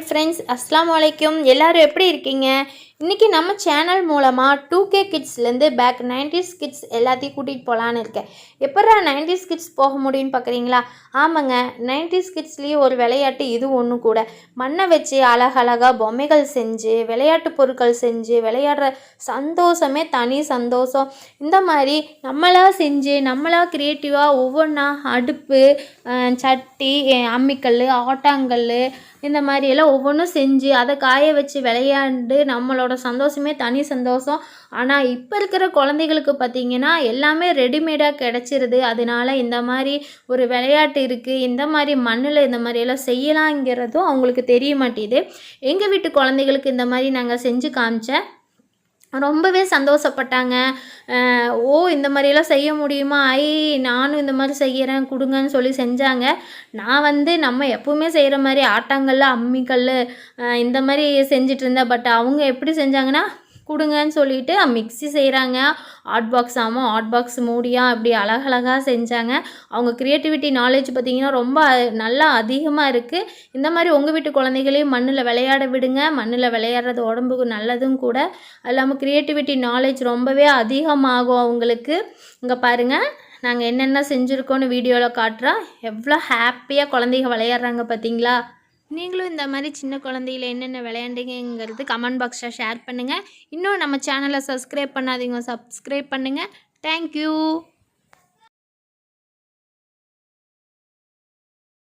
Hi friends அஸ்லாம் வலைக்கும் எல்லாரும் எப்படி இருக்கீங்க? இன்றைக்கி நம்ம சேனல் மூலமாக டூ கே கிட்ஸ்லேருந்து பேக் நைன்டிஸ் கிட்ஸ் எல்லாத்தையும் கூட்டிகிட்டு போகலான்னு இருக்கேன். எப்படா நைன்டிஸ் கிட்ஸ் போக முடியும்னு பார்க்குறீங்களா ஆமாங்க நைன்டிஸ் கிட்ஸ்லேயே ஒரு விளையாட்டு இது ஒன்று கூட. மண்ணை வச்சு அழகழகாக பொம்மைகள் செஞ்சு விளையாட்டு பொருட்கள் செஞ்சு விளையாடுற சந்தோஷமே தனி சந்தோஷம். இந்த மாதிரி நம்மளாக செஞ்சு நம்மளா க்ரியேட்டிவாக ஒவ்வொன்றா அடுப்பு சட்டி அம்மிக்கல் ஆட்டாங்கல் இந்த மாதிரி எல்லாம் ஒவ்வொன்றும் செஞ்சு அதை காய வச்சு விளையாண்டு நம்மளோட சந்தோஷமே தனி சந்தோஷம். ஆனால் இப்போ இருக்கிற குழந்தைகளுக்கு பார்த்திங்கன்னா எல்லாமே ரெடிமேடாக கிடச்சிருது. அதனால இந்த மாதிரி ஒரு விளையாட்டு இருக்குது இந்த மாதிரி மண்ணில் இந்த மாதிரியெல்லாம் செய்யலாங்கிறதும் அவங்களுக்கு தெரிய மாட்டேது எங்கள் வீட்டு குழந்தைகளுக்கு இந்த மாதிரி நாங்கள் செஞ்சு காமிச்சேன். ரொம்பவே சந்தோஷப்பட்டாங்க. ஓ இந்த மாதிரியெல்லாம் செய்ய முடியுமா? ஐ நானும் இந்த மாதிரி செய்கிறேன் கொடுங்கன்னு சொல்லி செஞ்சாங்க. நான் வந்து நம்ம எப்பவுமே செய்கிற மாதிரி ஆட்டாங்கல்லு அம்மிக்கல் இந்த மாதிரி செஞ்சிட்ருந்தேன் பட் அவங்க எப்படி செஞ்சாங்கன்னா கொடுங்கன்னு சொல்லிட்டு மிக்ஸி செய்கிறாங்க ஹாட் பாக்ஸ் ஆமாம் ஹாட் பாக்ஸ் மூடியா அப்படி அழகழகாக செஞ்சாங்க. அவங்க க்ரியேட்டிவிட்டி நாலேஜ் பார்த்திங்கன்னா ரொம்ப அ- நல்லா அதிகமாக இருக்குது இந்த மாதிரி உங்கள் வீட்டு குழந்தைகளையும் மண்ணில் விளையாட விடுங்க. மண்ணில் விளையாடுறது உடம்புக்கு நல்லதும் கூட. அது இல்லாமல் க்ரியேட்டிவிட்டி நாலேஜ் ரொம்பவே அதிகமாகும் அவங்களுக்கு. இங்கே பாருங்கள் நாங்கள் என்னென்ன செஞ்சுருக்கோன்னு வீடியோவில் காட்டுறோம் எவ்வளோ ஹாப்பியாக குழந்தைங்க விளையாடுறாங்க பார்த்தீங்களா? நீங்களும் இந்த மாதிரி சின்ன குழந்தையில என்னென்ன விளையாண்டுங்கிறது கமெண்ட் பாக்ஸில் ஷேர் பண்ணுங்கள் இன்னும் நம்ம சேனலை சப்ஸ்கிரைப் பண்ணாதீங்க. சப்ஸ்கிரைப் பண்ணுங்கள் தேங்க்யூ